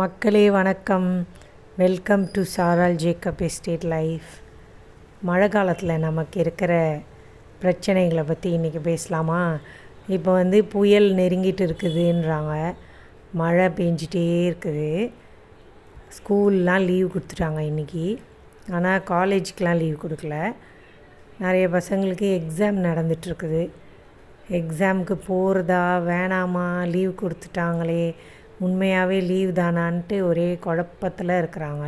மக்களே வணக்கம். Welcome to சாரால் ஜேக்கப் எஸ்டேட் லைஃப் மழை காலத்தில் நமக்கு இருக்கிற பிரச்சனைகளை பற்றி இன்றைக்கி பேசலாமா? இப்போ வந்து புயல் நெருங்கிட்டு இருக்குதுன்றாங்க. மழை பெஞ்சிட்டே இருக்குது. ஸ்கூல்லாம் லீவ் கொடுத்துட்டாங்க இன்றைக்கி ஆனால் காலேஜுக்கெலாம் லீவ் கொடுக்கல. நிறைய பசங்களுக்கு எக்ஸாம் நடந்துகிட்ருக்குது எக்ஸாமுக்கு போகிறதா வேணாமா லீவ் கொடுத்துட்டாங்களே உண்மையாகவே லீவ் தானான்ட்டு ஒரே குழப்பத்தில் இருக்கிறாங்க.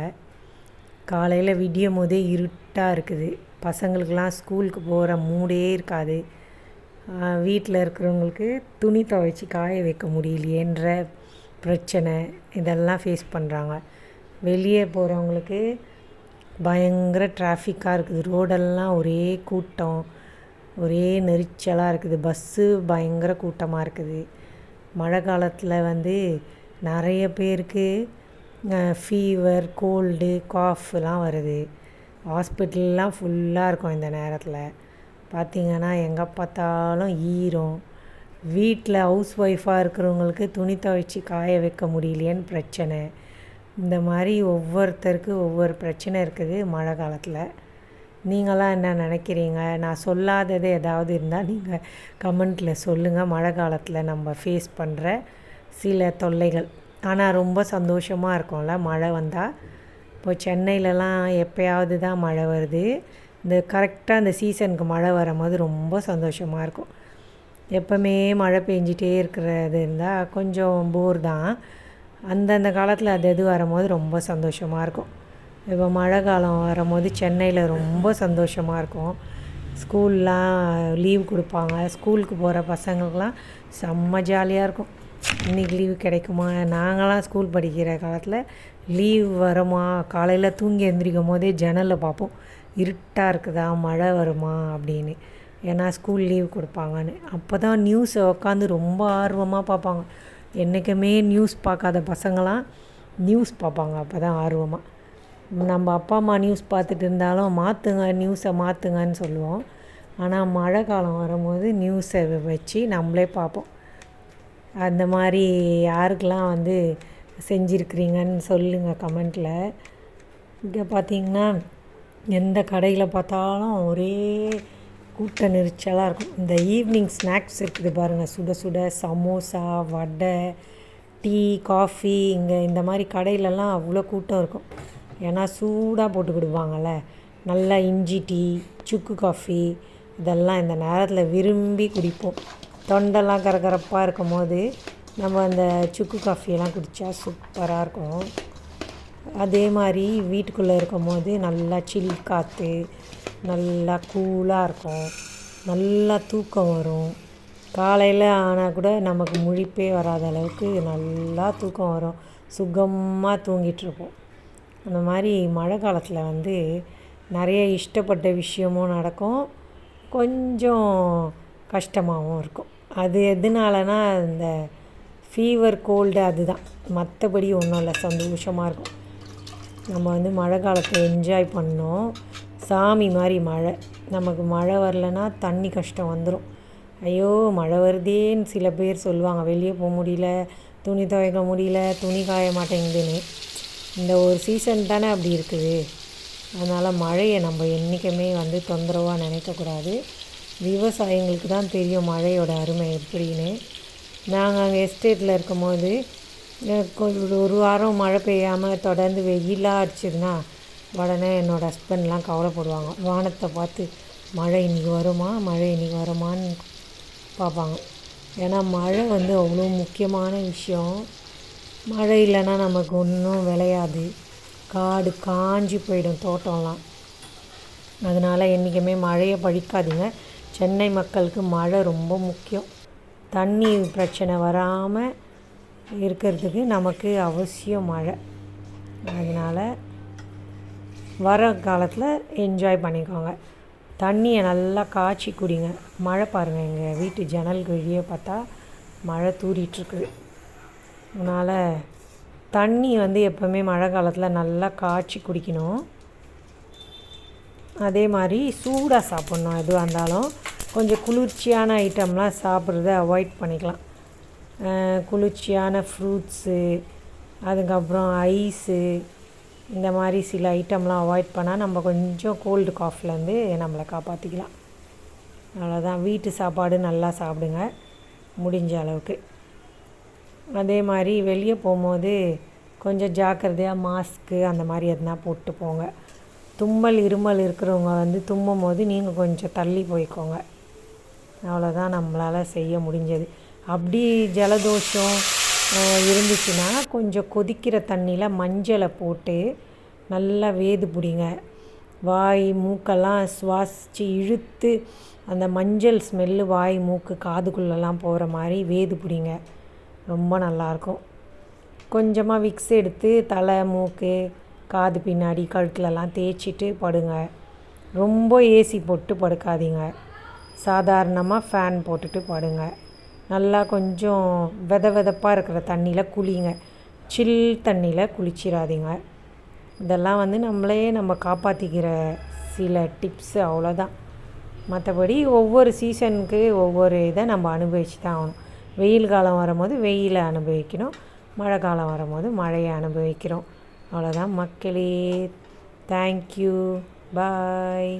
காலையில் விடியும் போதே இருட்டாக இருக்குது. பசங்களுக்கெலாம் ஸ்கூலுக்கு போகிற மூடே இருக்காது. வீட்டில் இருக்கிறவங்களுக்கு துணி துவைச்சி காய வைக்க முடியலையேன்ற பிரச்சனை இதெல்லாம் ஃபேஸ் பண்ணுறாங்க வெளியே போகிறவங்களுக்கு பயங்கர டிராஃபிக்காக இருக்குது. ரோடெல்லாம் ஒரே கூட்டம். ஒரே நெரிச்சலாக இருக்குது. பஸ்ஸு பயங்கர கூட்டமாக இருக்குது. மழை காலத்தில் வந்து நிறைய பேருக்கு ஃபீவர் கோல்டு காஃப்லாம் வருது. ஹாஸ்பிட்டல்லாம் ஃபுல்லாக இருக்கும் இந்த நேரத்தில். பார்த்திங்கன்னா எங்கே பார்த்தாலும் ஈரம். வீட்டில் ஹவுஸ் ஒய்ஃபாக இருக்கிறவங்களுக்கு துணி துவைச்சி காய வைக்க முடியலையேன்னு பிரச்சனை. இந்த மாதிரி ஒவ்வொருத்தருக்கு ஒவ்வொரு பிரச்சனை இருக்குது மழை காலத்தில். நீங்களாம் என்ன நினைக்கிறீங்க? நான் சொல்லாதது ஏதாவது இருந்தால் நீங்கள் கமெண்ட்டில் சொல்லுங்கள் மழை காலத்தில் நம்ம ஃபேஸ் பண்ணுற சில தொல்லைகள். ஆனால் ரொம்ப சந்தோஷமாக இருக்கும்ல மழை வந்தால் இப்போ சென்னையிலலாம் எப்போயாவது தான் மழை வருது. இந்த கரெக்டாக அந்த சீசனுக்கு மழை வரும்போது ரொம்ப சந்தோஷமாக இருக்கும். எப்போவுமே மழை பெஞ்சிட்டே இருக்கிறது இருந்தால் கொஞ்சம் போர் தான். அந்தந்த காலத்தில் அது எது வரும்போது ரொம்ப சந்தோஷமாக இருக்கும். இப்போ மழை காலம் வரும்போது சென்னையில் ரொம்ப சந்தோஷமாக இருக்கும். ஸ்கூல்லாம் லீவ் கொடுப்பாங்க. ஸ்கூலுக்கு போகிற பசங்களுக்கெலாம் செம்ம ஜாலியாக இருக்கும். இன்றைக்கி லீவு கிடைக்குமா? நாங்களாம் ஸ்கூல் படிக்கிற காலத்தில் லீவ் வருமா? காலையில் தூங்கி எந்திரிக்கும் போதே ஜன்னலில் பார்ப்போம். இருட்டாக இருக்குதா? மழை வருமா? அப்படின்னு. ஏன்னா ஸ்கூல் லீவ் கொடுப்பாங்கன்னு. அப்போ தான் நியூஸை உட்காந்து ரொம்ப ஆர்வமாக பார்ப்பாங்க. என்றைக்குமே நியூஸ் பார்க்காத பசங்களாம் நியூஸ் பார்ப்பாங்க. அப்போ தான் ஆர்வமாக நம்ம அப்பா அம்மா நியூஸ் பார்த்துட்டு இருந்தாலும் மாற்றுங்க நியூஸை மாற்றுங்கன்னு சொல்லுவோம். ஆனால் மழை காலம் வரும்போது நியூஸை வச்சு நம்மளே பார்ப்போம். அந்த மாதிரி யாருக்கெல்லாம் வந்து செஞ்சுருக்கிறீங்கன்னு சொல்லுங்கள் கமெண்ட்டில் இங்கே பார்த்தீங்கன்னா எந்த கடையில் பார்த்தாலும் ஒரே கூட்ட நெரிச்சலாக இருக்கும். இந்த ஈவினிங் ஸ்நாக்ஸ் இருக்குது பாருங்கள் சுட சுட சமோசா வடை டீ காஃபி இங்கே இந்த மாதிரி கடையிலலாம் அவ்வளோ கூட்டம் இருக்கும். ஏன்னா சூடாக போட்டு கொடுப்பாங்கள்ல நல்லா இஞ்சி டீ சுக்கு காஃபி இதெல்லாம் இந்த நேரத்தில் விரும்பி குடிப்போம். தொண்டெல்லாம் கரகரப்பாக இருக்கும் போது நம்ம அந்த சுக்கு காஃபியெல்லாம் குடித்தா சூப்பராக இருக்கும். அதே மாதிரி வீட்டுக்குள்ளே இருக்கும் போது நல்லா சில் காற்று நல்லா கூலாக இருக்கும். நல்லா தூக்கம் வரும். காலையில் ஆனால் கூட நமக்கு முழிப்பே வராத அளவுக்கு நல்லா தூக்கம் வரும். சுகமாக தூங்கிட்டுருப்போம். அந்த மாதிரி மழை காலத்தில் வந்து நிறைய இஷ்டப்பட்ட விஷயமும் நடக்கும். கொஞ்சம் கஷ்டமாகவும் இருக்கும். அது எதனாலனா இந்த ஃபீவர் கோல்டு அதுதான். மற்றபடி ஒன்றும் இல்லை சந்தோஷமாக இருக்கும். நம்ம வந்து மழை காலத்தை என்ஜாய் பண்ணோம். சாமி மாதிரி மழை. நமக்கு மழை வரலன்னா தண்ணி கஷ்டம் வந்துடும் ஐயோ மழை வருதேன்னு சில பேர் சொல்லுவாங்க. வெளியே போக முடியல துணி துவைக்க முடியல துணி காய மாட்டேங்குதுன்னு. இந்த ஒரு சீசன் தானே அப்படி இருக்குது. அதனால் மழையை நம்ம என்றைக்குமே வந்து தொந்தரவாக நினைக்கக்கூடாது. விவசாயிங்களுக்கு தான் தெரியும் மழையோட அருமை எப்படின்னு. நாங்கள் அங்கே எஸ்டேட்டில் இருக்கும் போது ஒரு வாரம் மழை பெய்யாமல் தொடர்ந்து வெயிலாக அடிச்சதுன்னா உடனே என்னோடய ஹஸ்பண்ட்லாம் கவலைப்படுவாங்க. வானத்தை பார்த்து மழை இன்றைக்கி வருமா? மழை இன்றைக்கி வருமான்னு பார்ப்பாங்க. ஏன்னா மழை வந்து அவ்வளோ முக்கியமான விஷயம். மழை இல்லைன்னா நமக்கு ஒன்றும் விளையாது. காடு காஞ்சி போயிடும் தோட்டம்லாம். அதனால் என்றைக்குமே மழையை பழிக்காதீங்க. சென்னை மக்களுக்கு மழை ரொம்ப முக்கியம். தண்ணி பிரச்சனை வராமல் இருக்கிறதுக்கு நமக்கு அவசியம் மழை. அதனால் வர காலத்தில் என்ஜாய் பண்ணிக்கோங்க. தண்ணியை நல்லா காய்ச்சி குடிங்க. மழை பாருங்கள் எங்கள் வீட்டு ஜன்னலுக்கு வெளியே பார்த்தா மழை தூரிட்டுருக்குது அதனால் தண்ணி வந்து எப்போவுமே மழை காலத்தில் நல்லா காய்ச்சி குடிக்கணும். அதே மாதிரி சூடாக சாப்பிட்ணும் எதுவாக இருந்தாலும். கொஞ்சம் குளிர்ச்சியான ஐட்டம்லாம் சாப்பிட்றத அவாய்ட் பண்ணிக்கலாம். குளிர்ச்சியான ஃப்ரூட்ஸு அதுக்கப்புறம் ஐஸு இந்த மாதிரி சில ஐட்டம்லாம் அவாய்ட் பண்ணால் நம்ம கொஞ்சம் கோல்டு காஃப்லேருந்து நம்மளை காப்பாற்றிக்கலாம் அவ்வளோதான் வீட்டு சாப்பாடு நல்லா சாப்பிடுங்க. முடிஞ்ச அளவுக்கு. அதே மாதிரி வெளியே போகும்போது கொஞ்சம் ஜாக்கிரதையாக மாஸ்க்கு அந்த மாதிரி எதுனா போட்டு போங்க. தும்மல் இருமல் இருக்கிறவங்க வந்து தும்மும் போது நீங்கள் கொஞ்சம் தள்ளி போய்க்கோங்க. அவ்வளோதான் நம்மளால் செய்ய முடிஞ்சது. அப்படி ஜலதோஷம் இருந்துச்சுன்னா கொஞ்சம் கொதிக்கிற தண்ணியில் மஞ்சளை போட்டு நல்லா வேது பிடிங்க. வாய் மூக்கெல்லாம் சுவாசித்து இழுத்து அந்த மஞ்சள் ஸ்மெல்லு வாய் மூக்கு காதுக்குள்ளெல்லாம் போகிற மாதிரி வேது பிடிங்க. ரொம்ப நல்லாயிருக்கும் கொஞ்சமாக விக்ஸ் எடுத்து தலை மூக்கு காது பின்னாடி கழுத்துலலாம் தேய்ச்சிட்டு படுங்க. ரொம்ப ஏசி போட்டு படுக்காதீங்க. சாதாரணமாக ஃபேன் போட்டுட்டு படுங்க. நல்லா கொஞ்சம் வெத வெதப்பாக இருக்கிற தண்ணியில் குளிங்க. சில் தண்ணியில் குளிச்சிடாதீங்க இதெல்லாம் வந்து நம்மளே நம்ம காப்பாற்றிக்கிற சில டிப்ஸு அவ்வளோதான். மற்றபடி ஒவ்வொரு சீசனுக்கு ஒவ்வொரு இதை நம்ம அனுபவிச்சு தான் ஆகணும். வெயில் காலம் வரும்போது வெயிலை அனுபவிக்கணும். மழை காலம் வரும்போது மழையை அனுபவிக்கிறோம். அவ்வளோதான் மக்களே தேங்க்யூ பாய்